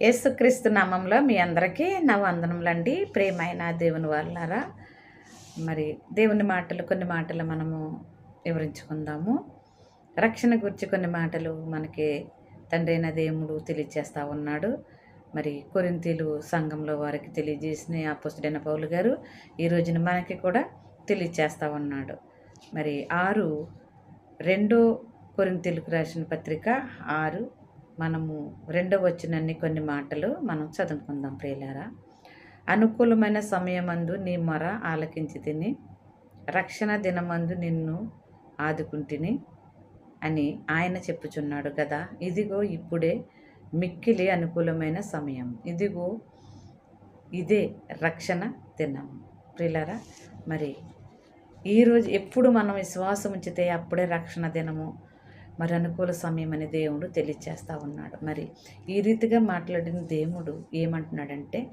యేసుక్రీస్తు నామంలో మీ అందరికీ నా వందనములండి ప్రేమైన దేవుని వాళ్ళారా మరి దేవుని మాటలు కొన్ని మాటలు మనము వివరించుకుందాము. రక్షణ గురించి కొన్ని మాటలు మనకి తండ్రి అయిన దేవుడు తెలియజేస్తూ ఉన్నాడు. మరి కొరింతీలు సంఘంలో వారికి తెలియజేసిన అపుస్తుడైన పౌలు గారు ఈ రోజున మనకి కూడా తెలియజేస్తూ ఉన్నాడు. మరి ఆరు రెండో కొరింతీలకు రాసిన పత్రిక ఆరు మనము రెండవ వచ్చినన్ని కొన్ని మాటలు మనం చదువుకుందాం ప్రియులారా. అనుకూలమైన సమయమందు నీ మొర ఆలకించి తిని రక్షణ దినమందు నిన్ను ఆదుకుంటుని అని ఆయన చెప్పుచున్నాడు కదా. ఇదిగో ఇప్పుడే మిక్కిలి అనుకూలమైన సమయం. ఇదిగో ఇదే రక్షణ దినం. ప్రియులారా మరి ఈరోజు ఎప్పుడు మనం విశ్వాసం ఉంచితే అప్పుడే రక్షణ దినము మరి అనుకూల సమయం అని దేవుడు తెలియచేస్తూ ఉన్నాడు. మరి ఈ రీతిగా మాట్లాడిన దేవుడు ఏమంటున్నాడంటే